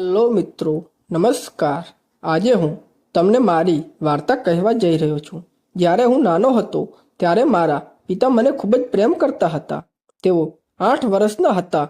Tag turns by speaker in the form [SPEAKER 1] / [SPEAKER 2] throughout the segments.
[SPEAKER 1] Hello મિત્રો, નમસ્કાર. આજે હું તમને મારી વાર્તા કહેવા જઈ રહ્યો છું. જ્યારે હું નાનો હતો, ત્યારે મારા પિતા મને ખૂબ જ પ્રેમ કરતા હતા. તેઓ આઠ વર્ષના હતા,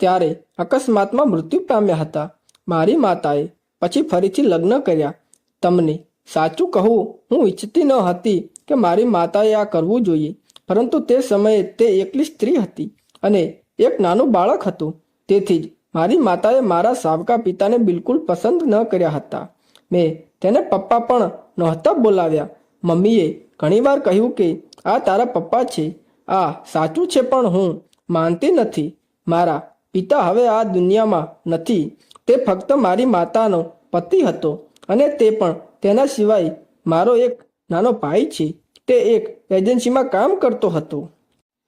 [SPEAKER 1] ત્યારે અકસ્માતમાં મૃત્યુ પામ્યા હતા. મારી માતાએ પછી ફરીથી લગ્ન કર્યા. તમને સાચું કહું, હું ઈચ્છતી ન હતી કે મારી માતાએ આ કરવું જોઈએ, પરંતુ તે સમયે તે એકલી સ્ત્રી હતી અને એક નાનું બાળક હતું. તેથી જ મારી માતાએ મારા સાવકા પિતાને બિલકુલ પસંદ ન કર્યા હતા. મેં તેને પપ્પા પણ નહોતા બોલાવ્યા. મમ્મીએ ઘણીવાર કહ્યું કે, આ તારા પપ્પા છે. આ સાચું છે પણ હું માનતી નથી. મારા પિતા હવે આ દુનિયામાં નથી. તે ફક્ત મારી માતાનો પતિ હતો અને તે પણ તેના સિવાય મારો એક નાનો ભાઈ છે. તે એક એજન્સીમાં કામ કરતો હતો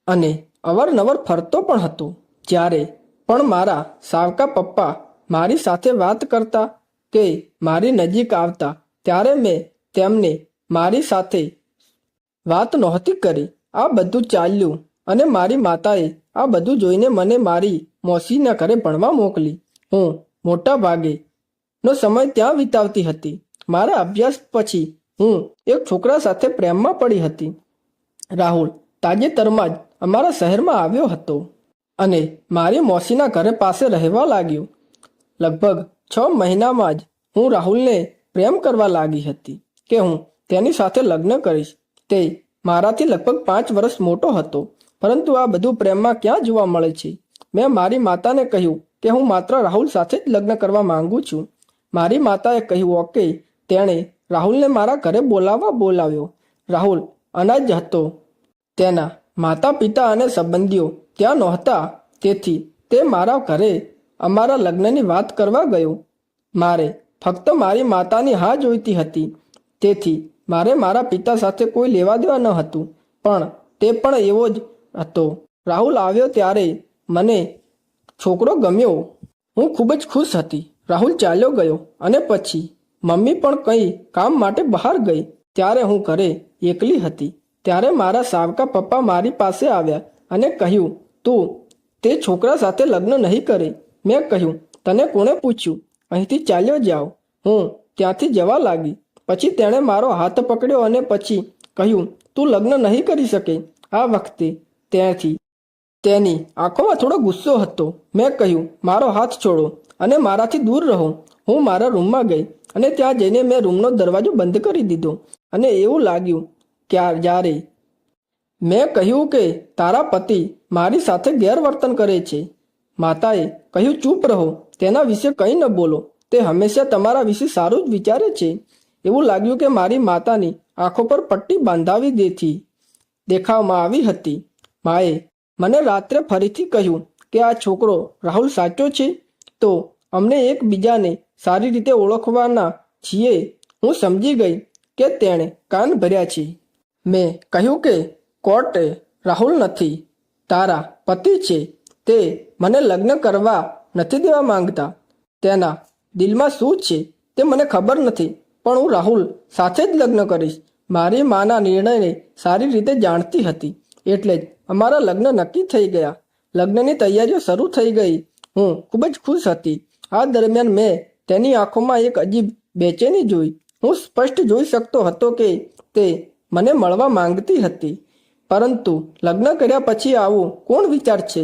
[SPEAKER 1] અને અવારનવાર ફરતો પણ હતો. જ્યારે પણ મારા સાવકા પપ્પા મારી સાથે વાત કરતા કે મારી નજીક આવતા, ત્યારે મેં તેમને મારી સાથે વાત નહોતી કરી. આ બધું ચાલ્યું અને મારી માતાએ આ બધું જોઈને મને મારી મોસીના ઘરે ભણવા મોકલી. હું મોટા ભાગે નો સમય ત્યાં વિતાવતી હતી. મારા અભ્યાસ પછી હું એક છોકરા સાથે પ્રેમમાં પડી હતી. રાહુલ તાજેતરમાં જ અમારા શહેરમાં આવ્યો હતો. અને મારી મોસીના ઘરે પાસે રહેવા લાગ્યું. લગભગ છ મહિનામાં જ હું રાહુલને પ્રેમ કરવા લાગી હતી કે હું તેની સાથે લગ્ન કરીશ. તે મારાથી લગભગ પાંચ વર્ષ મોટો હતો, પરંતુ આ બધું પ્રેમમાં ક્યાં જોવા મળે છે? મેં મારી માતાને કહ્યું કે હું માત્ર રાહુલ સાથે જ લગ્ન કરવા માંગુ છું. મારી માતાએ કહ્યું, ઓકે. તેણે રાહુલને મારા ઘરે બોલાવવા બોલાવ્યો. રાહુલ અનાજ હતો. તેના માતા પિતા અને સંબંધીઓ ત્યાં નહોતા? તેથી તે મારા ઘરે અમારા લગ્નની વાત કરવા ગયો. મારે ફક્ત મારી માતાની હા જોઈતી હતી. તેથી મારે મારા પિતા સાથે કોઈ લેવા દેવા ન હતું. પણ તે પણ એવો જ હતો. રાહુલ આવ્યો ત્યારે મને છોકરો ગમ્યો. હું ખૂબ જ ખુશ હતી. રાહુલ ચાલ્યો ગયો અને પછી મમ્મી પણ કંઈ કામ માટે બહાર ગઈ. ત્યારે હું ઘરે એકલી હતી. ત્યારે મારા સાવકા પપ્પા મારી પાસે આવ્યા અને કહ્યું તું તે છોકરા સાથે લગ્ન નહીં કરે. મેં કહ્યું, તને કોણે પૂછ્યું? અહીંથી ચાલ્યો જાઓ. હું ત્યાંથી જવા લાગી. પછી તેણે મારો હાથ પકડ્યો અને પછી કહ્યું, તું લગ્ન નહીં કરી શકે. આ વખતે ત્યાંથી તેની આંખોમાં થોડો ગુસ્સો હતો. મેં કહ્યું, મારો હાથ છોડો અને મારાથી દૂર રહો. હું મારા રૂમમાં ગઈ અને ત્યાં જઈને મેં રૂમનો દરવાજો બંધ કરી દીધો. અને એવું લાગ્યું ક્યાર જ્યારે મેં કહ્યું કે તારા પતિ મારી સાથે ગેરવર્તન કરે છે. માતાએ કહ્યું, ચૂપ રહો, તેના વિશે કંઈ ન બોલો. તે હંમેશા તમારા વિશે સારું જ વિચારે છે. એવું લાગ્યું કે મારી માતાની આંખો પર પટ્ટી બાંધાવી દેતી દેખાવમાં આવી હતી. માએ મને રાત્રે ફરીથી કહ્યું કે, આ છોકરો રાહુલ સાચો છે? તો અમને એકબીજાને સારી રીતે ઓળખવાના છીએ. હું સમજી ગઈ કે તેણે કાન ભર્યા છે. મેં કહ્યું કે કોર્ટે રાહુલ નથી, તારા પતિ છે, તે મને લગ્ન કરવા નથી દેવા માંગતા. તેના દિલમાં શું છે તે મને ખબર નથી, પણ હું રાહુલ સાથે જ લગ્ન કરીશ. મારી માના નિર્ણયને સારી રીતે જાણતી હતી, એટલે જ અમારા લગ્ન નક્કી થઈ ગયા. લગ્નની તૈયારીઓ શરૂ થઈ ગઈ. હું ખૂબ જ ખુશ હતી. આ દરમિયાન મેં તેની આંખોમાં એક અજીબ બેચેની જોઈ. હું સ્પષ્ટ જોઈ શકતો હતો કે તે મને મળવા માંગતી હતી. પરંતુ લગ્ન કર્યા પછી આવું કોણ વિચાર છે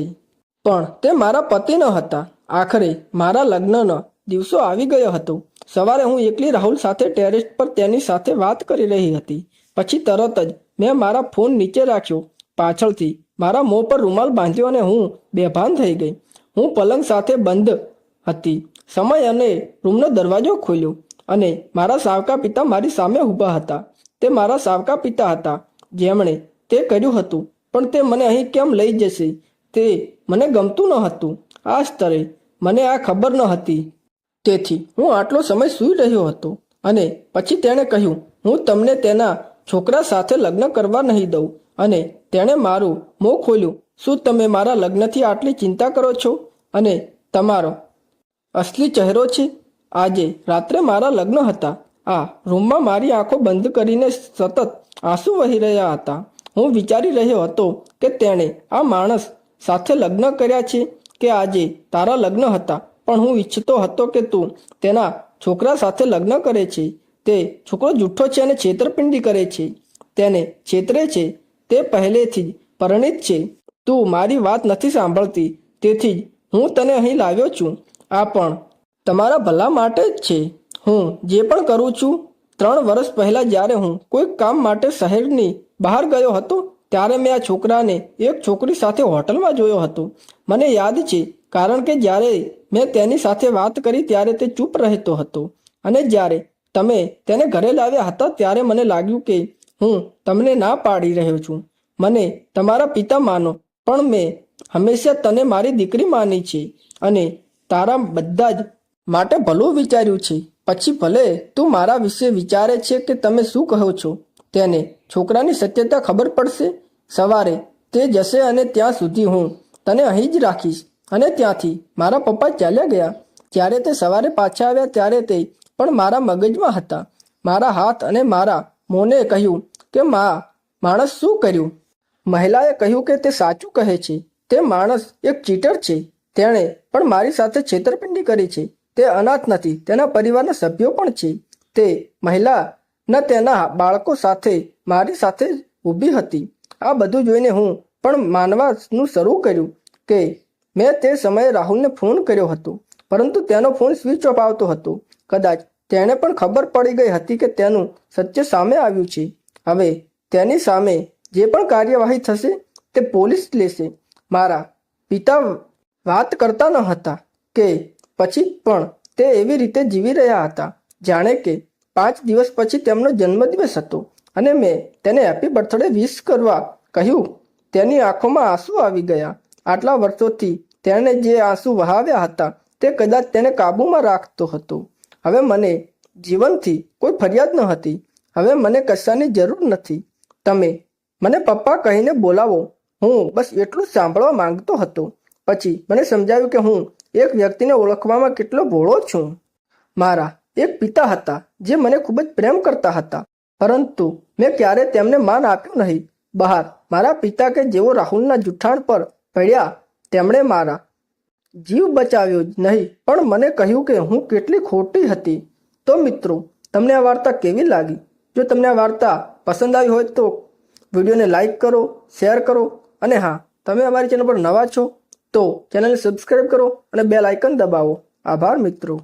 [SPEAKER 1] પણ તે મારા પતિ ન હતા. આખરે મારા લગ્નનો દિવસો આવી ગયો હતો. સવારે હું એકલી રાહુલ સાથે ટેરેસ પર તેની સાથે વાત કરી રહી હતી. પછી તરત જ મેં મારા ફોન નીચે રાખ્યો. પાછળથી મારા મોં પર રૂમાલ બાંધ્યો અને હું બેભાન થઈ ગઈ. હું પલંગ સાથે બંધ હતી. સમય અને રૂમનો દરવાજો ખોલ્યો અને મારા સાવકા પિતા મારી સામે ઊભા હતા. તે મારા સાવકા પિતા હતા. જેમણે તે કર્યું હતું. પણ તે મને અહીં કેમ લઈ જશે? તે મને ગમતું ન હતું. આ સ્તરે મને આ ખબર ન હતી. તેથી હું આટલો સમય સૂઈ રહ્યો હતો. અને પછી તેણે કહ્યું, હું તમને તેના છોકરા સાથે લગ્ન કરવા નહીં દઉં. અને તેણે મારું મોં ખોલ્યું. શું તમે મારા લગ્નથી આટલી ચિંતા કરો છો? અને તમારો અસલી ચહેરો છે? આજે રાત્રે મારા લગ્ન હતા. આ રૂમમાં મારી આંખો બંધ કરીને સતત આંસુ વહી રહ્યા હતા. હું વિચારી રહ્યો હતો કે તેણે આ માણસ સાથે લગ્ન કર્યા છે કે આજે તારા લગ્ન હતા. પણ હું ઈચ્છતો હતો કે તું તેના છોકરા સાથે લગ્ન કરે છે. તે છોકરો જૂઠો છે અને છેતરપિંડી કરે છે. તેને છેતરે છે. તે પહેલેથી જ પરિણિત છે. તું મારી વાત નથી સાંભળતી. તેથી જ હું તને અહીં લાવ્યો છું. આ પણ તમારા ભલા માટે જ છે. હું જે પણ કરું છું ત્રણ વર્ષ પહેલાં જ્યારે હું કોઈ કામ માટે શહેરની બહાર ગયો હતો, ત્યારે મેં આ છોકરાને એક છોકરી સાથે હોટલમાં જોયો હતો. મને યાદ છે, કારણ કે જ્યારે મેં તેની સાથે વાત કરી ત્યારે તે ચૂપ રહેતો હતો. અને જ્યારે તમે તેને ઘરે લાવ્યા હતા, ત્યારે મને લાગ્યું કે હું તમને ના પાડી રહ્યો છું. મને તમારા પિતા માનો, પણ મેં હંમેશા તને મારી દીકરી માની છે અને તારા બધા જ માટે ભલું વિચાર્યું છે. પછી ભલે તું મારા વિશે વિચારે છે કે તમે શું કહો છો, તેને છોકરાની સત્યતા ખબર પડશે. સવારે તે જશે અને ત્યાં સુધી હું તને અહીં જ રાખીશ. અને ત્યાંથી મારા પપ્પા ચાલ્યા ગયા. જ્યારે તે સવારે પાછા આવ્યા ત્યારે તે પણ મારા મગજમાં હતા. મારા હાથ અને મારા મોને કહ્યું કે, મા, માણસ શું કર્યું? મહિલાએ કહ્યું કે, તે સાચું કહે છે. તે માણસ એક ચીટર છે. તેણે પણ મારી સાથે છેતરપિંડી કરી છે. તે અનાથ નથી, તેના પરિવારના સભ્યો પણ છે. તે મહિલા ન તેના બાળકો સાથે, મારી સાથે ઊભી હતી. આ બધું જોઈને હું પણ માનવાનું શરૂ કર્યું કે મેં તે સમયે રાહુલને ફોન કર્યો હતો, પરંતુ તેનો ફોન સ્વિચ ઓફ આવતો હતો. કદાચ તેણે પણ ખબર પડી ગઈ હતી કે તેનું સત્ય સામે આવ્યું છે. હવે તેની સામે જે પણ કાર્યવાહી થશે, તે પોલીસ લેશે. મારા પિતા વાત કરતા ન હતા કે પછી પણ તે એવી રીતે જીવી રહ્યા હતા. જાણે કે પાંચ દિવસ પછી તેમનો જન્મદિવસ હતો અને મેં તેને હેપી બર્થડે વિશ કરવા કહ્યું. તેની આંખોમાં આંસુ આવી ગયા. આટલા વર્ષોથી તેણે જે આંસુ વહાવ્યા હતા તે કદાચ તેને કાબૂમાં રાખતો હતો. હવે મને જીવનથી કોઈ ફરિયાદ ન હતી. હવે મને કશાની જરૂર નથી. તમે મને પપ્પા કહીને બોલાવો. હું બસ એટલું સાંભળવા માંગતો હતો. પછી મને સમજાયું કે હું એક વ્યક્તિને ઓળખવામાં કેટલો ભોળો છું. મારા એક પિતા હતા જે મને ખૂબ જ પ્રેમ કરતા હતા. પરંતુ મેં ક્યારે તેમને માન આપ્યું નહીં. બહાર મારા પિતા કે જેઓ રાહુલના જૂઠાણ પર પડ્યા, તેમણે મારા જીવ બચાવ્યો જ નહીં. પણ મને કહ્યું કે હું કેટલી ખોટી હતી. તો મિત્રો, તમને આ વાર્તા કેવી લાગી? જો તમને આ વાર્તા પસંદ આવી હોય તો વિડીયોને લાઈક કરો, શેર કરો. અને હા, તમે અમારી ચેનલ પર નવા છો તો ચેનલને સબસ્ક્રાઈબ કરો અને બેલ આઇકન દબાવો. આભાર મિત્રો.